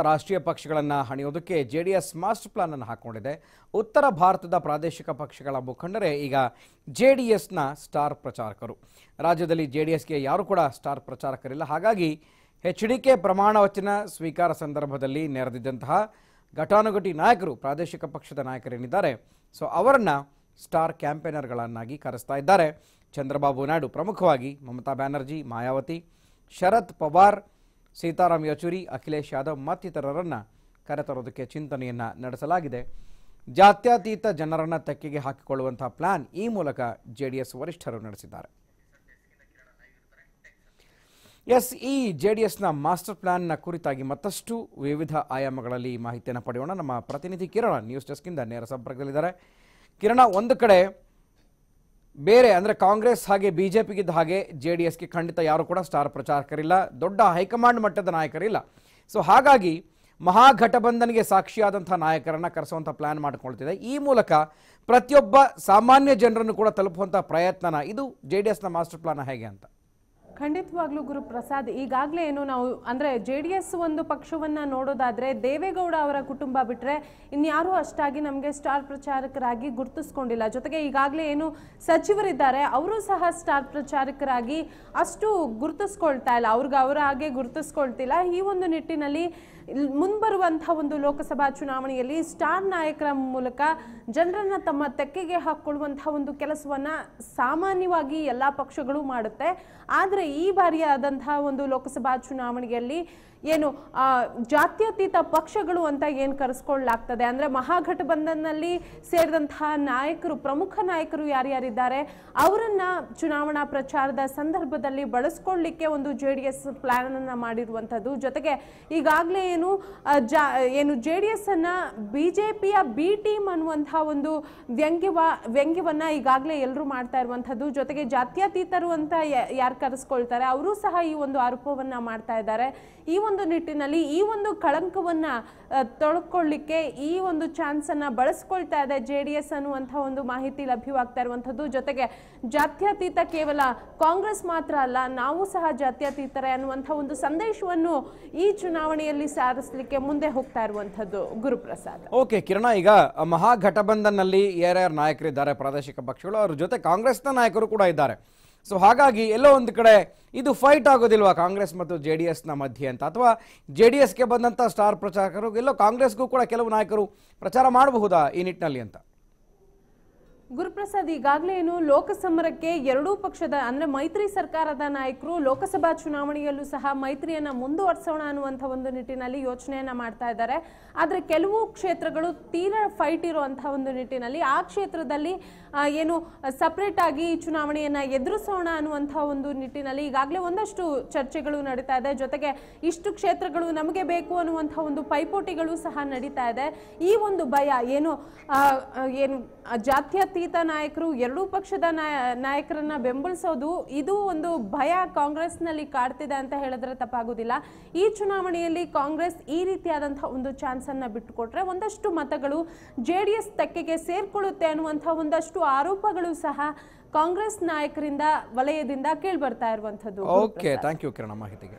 ರಾಷ್ಟ್ರೀಯ ಪಕ್ಷಗಳನ್ನು ಹಣಿಯೋದಕ್ಕೆ J D S master plan ಅನ್ನು ಹಾಕೊಂಡಿದೆ. ಉತ್ತರ ಭಾರತದ ಪ್ರಾದೇಶಿಕ ಪಕ್ಷಗಳ ಮುಖಂಡರೇ ಈಗ ಜೆ ಡಿ ಎಸ್ನ ಸ್ಟಾರ್ ಪ್ರಚಾರಕರು. ರಾಜ್ಯದಲ್ಲಿ ಜೆ ಡಿ ಎಸ್ಗೆ ಯಾರು ಕೂಡ ಸ್ಟಾರ್ ಪ್ರಚಾರಕರಿಲ್ಲ. ಹಾಗಾಗಿ ಎಚ್ ಡಿ ಕೆ ಪ್ರಮಾಣ ವಚನ ಸ್ವೀಕಾರ ಸಂದರ್ಭದಲ್ಲಿ ನೆರೆದಿದ್ದಂತಹ ಘಟಾನುಘಟಿ ನಾಯಕರು ಪ್ರಾದೇಶಿಕ ಪಕ್ಷದ ನಾಯಕರೇನಿದ್ದಾರೆ, ಸೊ ಅವರನ್ನು ಸ್ಟಾರ್ ಕ್ಯಾಂಪೇನರ್ಗಳನ್ನಾಗಿ ಕರೆಸ್ತಾ ಇದ್ದಾರೆ. ಚಂದ್ರಬಾಬು ನಾಯ್ಡು ಪ್ರಮುಖವಾಗಿ ಮಮತಾ ಬ್ಯಾನರ್ಜಿ, ಮಾಯಾವತಿ ಶರತ್ ಪವಾರ್ ಸೀತಾರಾಮ್ ಯಚೂರಿ, ಅಖಿಲೇಶ್ ಯಾದವ್ ಮತ್ತಿತರರನ್ನು ಕರೆತರೋದಕ್ಕೆ ಚಿಂತನೆಯನ್ನು ನಡೆಸಲಾಗಿದೆ. ಜಾತ್ಯತೀತ ಜನರನ್ನು ತೆಕ್ಕೆಗೆ ಹಾಕಿಕೊಳ್ಳುವಂತಹ ಪ್ಲಾನ್ ಈ ಮೂಲಕ ಜೆಡಿಎಸ್ ವರಿಷ್ಠರು ನಡೆಸಿದ್ದಾರೆ. ಎಸ್ ಈ ಎಸ್ನ ಮಾಸ್ಟರ್ ಪ್ಲಾನ್ನ ಕುರಿತಾಗಿ ಮತ್ತಷ್ಟು ವಿವಿಧ ಆಯಾಮಗಳಲ್ಲಿ ಮಾಹಿತಿಯನ್ನು ಪಡೆಯೋಣ. ನಮ್ಮ ಪ್ರತಿನಿಧಿ ಕಿರಣ ನ್ಯೂಸ್ ಡೆಸ್ಕಿಂದ ನೇರ ಸಂಪರ್ಕದಲ್ಲಿದ್ದಾರೆ. ಕಿರಣ, ಒಂದು ಕಡೆ ಬೇರೆ ಅಂದರೆ ಕಾಂಗ್ರೆಸ್ ಹಾಗೆ ಬಿ ಜೆ ಪಿಗಿದ್ದ ಹಾಗೆ ಜೆ ಡಿ ಎಸ್ಗೆ ಖಂಡಿತ ಯಾರು ಕೂಡ ಸ್ಟಾರ್ ಪ್ರಚಾರಕರಿಲ್ಲ, ದೊಡ್ಡ ಹೈಕಮಾಂಡ್ ಮಟ್ಟದ ನಾಯಕರಿಲ್ಲ. ಸೊ ಹಾಗಾಗಿ ಮಹಾಗಠಬಂಧನ್ಗೆ ಸಾಕ್ಷಿಯಾದಂಥ ನಾಯಕರನ್ನು ಕರೆಸುವಂಥ ಪ್ಲ್ಯಾನ್ ಮಾಡಿಕೊಳ್ತಿದೆ. ಈ ಮೂಲಕ ಪ್ರತಿಯೊಬ್ಬ ಸಾಮಾನ್ಯ ಜನರನ್ನು ಕೂಡ ತಲುಪುವಂಥ ಪ್ರಯತ್ನನ, ಇದು ಜೆ ಡಿ ಎಸ್ನ ಮಾಸ್ಟರ್ ಪ್ಲಾನ್ ಹೇಗೆ ಅಂತ. ಖಂಡಿತವಾಗ್ಲೂ ಗುರುಪ್ರಸಾದ್ ಈಗಾಗಲೇ ಏನು ನಾವು, ಅಂದರೆ ಜೆ ಡಿ ಎಸ್ ಒಂದು ಪಕ್ಷವನ್ನು ನೋಡೋದಾದರೆ ದೇವೇಗೌಡ ಅವರ ಕುಟುಂಬ ಬಿಟ್ಟರೆ ಇನ್ಯಾರೂ ಅಷ್ಟಾಗಿ ನಮಗೆ ಸ್ಟಾರ್ ಪ್ರಚಾರಕರಾಗಿ ಗುರುತಿಸ್ಕೊಂಡಿಲ್ಲ. ಜೊತೆಗೆ ಈಗಾಗಲೇ ಏನು ಸಚಿವರಿದ್ದಾರೆ, ಅವರು ಸಹ ಸ್ಟಾರ್ ಪ್ರಚಾರಕರಾಗಿ ಅಷ್ಟು ಗುರುತಿಸ್ಕೊಳ್ತಾ ಇಲ್ಲ. ಅವ್ರಿಗೆ ಅವರ ಹಾಗೆ ಗುರುತಿಸ್ಕೊಳ್ತಿಲ್ಲ. ಈ ಒಂದು ನಿಟ್ಟಿನಲ್ಲಿ ಮುಂಬರುವಂತಹ ಒಂದು ಲೋಕಸಭಾ ಚುನಾವಣೆಯಲ್ಲಿ ಸ್ಟಾರ್ ನಾಯಕರ ಮೂಲಕ ಜನರನ್ನ ತಮ್ಮ ತೆಕ್ಕೆಗೆ ಹಾಕೊಳ್ಳುವಂತಹ ಒಂದು ಕೆಲಸವನ್ನ ಸಾಮಾನ್ಯವಾಗಿ ಎಲ್ಲಾ ಪಕ್ಷಗಳು ಮಾಡುತ್ತೆ. ಆದ್ರೆ ಈ ಬಾರಿಯಾದಂತಹ ಒಂದು ಲೋಕಸಭಾ ಚುನಾವಣೆಯಲ್ಲಿ ಏನು ಜಾತ್ಯತೀತ ಪಕ್ಷಗಳು ಅಂತ ಏನು ಕರೆಸ್ಕೊಳ್ಳಲಾಗ್ತದೆ ಅಂದ್ರೆ ಮಹಾಗಠಬಂಧನ್ನಲ್ಲಿ ಸೇರಿದಂತಹ ನಾಯಕರು, ಪ್ರಮುಖ ನಾಯಕರು ಯಾರ್ಯಾರಿದ್ದಾರೆ? ಅವರನ್ನ ಚುನಾವಣಾ ಪ್ರಚಾರದ ಸಂದರ್ಭದಲ್ಲಿ ಬಳಸ್ಕೊಳ್ಳಿಕ್ಕೆ ಒಂದು ಜೆ ಡಿ ಎಸ್ ಪ್ಲಾನ್ ಮಾಡಿರುವಂಥದ್ದು. ಜೊತೆಗೆ ಈಗಾಗಲೇ ಏನು ಜಾ, ಏನು ಜೆ ಡಿ ಎಸ್ ಅನ್ನ ಪಿಯ ಬಿ ಟೀಮ್ ಅನ್ನುವಂತಹ ಒಂದು ವ್ಯಂಗ್ಯವ, ವ್ಯಂಗ್ಯವನ್ನ ಈಗಾಗಲೇ ಎಲ್ಲರೂ ಮಾಡ್ತಾ ಇರುವಂಥದ್ದು. ಜೊತೆಗೆ ಜಾತ್ಯತೀತರು ಅಂತ ಯಾರು ಅವರು ಸಹ ಈ ಒಂದು ಆರೋಪವನ್ನ ಮಾಡ್ತಾ ಇದ್ದಾರೆ. ಈ ಒಂದು ನಿಟ್ಟಿನಲ್ಲಿ ಈ ಒಂದು ಕಳಂಕವನ್ನ ತೊಳ್ಕೊಳ್ಳಿಕ್ಕೆ ಈ ಒಂದು ಚಾನ್ಸ್ ಅನ್ನ ಬಳಸ್ಕೊಳ್ತಾ ಇದೆ ಜೆ ಡಿ ಎಸ್ ಅನ್ನುವಂತಹ ಒಂದು ಮಾಹಿತಿ ಲಭ್ಯವಾಗ್ತಾ ಇರುವಂಥದ್ದು. ಜೊತೆಗೆ ಜಾತ್ಯತೀತ ಕೇವಲ ಕಾಂಗ್ರೆಸ್ ಮಾತ್ರ ಅಲ್ಲ, ನಾವು ಸಹ ಜಾತ್ಯತೀತರೇ ಅನ್ನುವಂಥ ಒಂದು ಸಂದೇಶವನ್ನು ಈ ಚುನಾವಣೆಯಲ್ಲಿ ಸಾರಿಸಲಿಕ್ಕೆ ಮುಂದೆ ಹೋಗ್ತಾ ಇರುವಂತದ್ದು ಗುರುಪ್ರಸಾದ್. ಓಕೆ, ಕಿರಣ, ಈಗ ಮಹಾಗಠಬಂಧನ್ನಲ್ಲಿ ಯಾರ್ಯಾರು ನಾಯಕರಿದ್ದಾರೆ, ಪ್ರಾದೇಶಿಕ ಪಕ್ಷಗಳು. ಅವರ ಜೊತೆ ಕಾಂಗ್ರೆಸ್ನ ನಾಯಕರು ಕೂಡ ಇದ್ದಾರೆ. ಸೊ ಹಾಗಾಗಿ ಎಲ್ಲೋ ಒಂದು ಕಡೆ ಇದು ಫೈಟ್ ಆಗೋದಿಲ್ವಾ ಕಾಂಗ್ರೆಸ್ ಮತ್ತು ಜೆ ಡಿ ಎಸ್ನ ಮಧ್ಯೆ ಅಂತ? ಅಥವಾ ಜೆ ಡಿ ಎಸ್ಗೆ ಬಂದಂಥ ಸ್ಟಾರ್ ಪ್ರಚಾರಕರು ಎಲ್ಲೋ ಕಾಂಗ್ರೆಸ್ಗೂ ಕೂಡ ಕೆಲವು ನಾಯಕರು ಪ್ರಚಾರ ಮಾಡಬಹುದಾ ಈ ನಿಟ್ಟಿನಲ್ಲಿ ಅಂತ? ಗುರುಪ್ರಸಾದ್ ಈಗಾಗಲೇ ಏನು ಲೋಕಸಮರಕ್ಕೆ ಎರಡೂ ಪಕ್ಷದ ಅಂದ್ರೆ ಮೈತ್ರಿ ಸರ್ಕಾರದ ನಾಯಕರು ಲೋಕಸಭಾ ಚುನಾವಣೆಯಲ್ಲೂ ಸಹ ಮೈತ್ರಿಯನ್ನ ಮುಂದುವರಿಸೋಣ ಅನ್ನುವಂಥ ಒಂದು ನಿಟ್ಟಿನಲ್ಲಿ ಯೋಚನೆಯನ್ನ ಮಾಡ್ತಾ ಇದ್ದಾರೆ. ಆದರೆ ಕೆಲವು ಕ್ಷೇತ್ರಗಳು ತೀರಾ ಫೈಟ್ ಇರುವಂತಹ ಒಂದು ನಿಟ್ಟಿನಲ್ಲಿ ಆ ಕ್ಷೇತ್ರದಲ್ಲಿ ಏನು ಸಪ್ರೇಟ್ ಆಗಿ ಚುನಾವಣೆಯನ್ನ ಎದುರಿಸೋಣ ಅನ್ನುವಂಥ ಒಂದು ನಿಟ್ಟಿನಲ್ಲಿ ಈಗಾಗಲೇ ಒಂದಷ್ಟು ಚರ್ಚೆಗಳು ನಡೀತಾ ಇದೆ. ಜೊತೆಗೆ ಇಷ್ಟು ಕ್ಷೇತ್ರಗಳು ನಮಗೆ ಬೇಕು ಅನ್ನುವಂಥ ಒಂದು ಪೈಪೋಟಿಗಳು ಸಹ ನಡೀತಾ ಇದೆ. ಈ ಒಂದು ಭಯ ಏನು ಏನು ಆ, ಜಾತ್ಯತೀತ ನಾಯಕರು, ಎರಡೂ ಪಕ್ಷದ ನಾಯ- ನಾಯಕರನ್ನ ಬೆಂಬಲಿಸೋದು ಇದು ಒಂದು ಭಯ ಕಾಂಗ್ರೆಸ್ನಲ್ಲಿ ಕಾಡ್ತಿದೆ ಅಂತ ಹೇಳಿದ್ರೆ ತಪ್ಪಾಗೋದಿಲ್ಲ. ಈ ಚುನಾವಣೆಯಲ್ಲಿ ಕಾಂಗ್ರೆಸ್ ಈ ರೀತಿಯಾದಂತಹ ಒಂದು ಚಾನ್ಸ್ ಅನ್ನ ಬಿಟ್ಟುಕೊಟ್ರೆ ಒಂದಷ್ಟು ಮತಗಳು ಜೆ ಡಿ ಎಸ್ ತೆಕ್ಕೆಗೆ ಸೇರ್ಕೊಳ್ಳುತ್ತೆ ಅನ್ನುವಂತಹ ಒಂದಷ್ಟು ಆರೋಪಗಳು ಸಹ ಕಾಂಗ್ರೆಸ್ ನಾಯಕರಿಂದ ವಲಯದಿಂದ ಕೇಳ್ಬರ್ತಾ ಇರುವಂತದ್ದು ಓಕೆ ಥ್ಯಾಂಕ್ ಯು ಕಿರಣ ಮಾಹಿತಿಗೆ.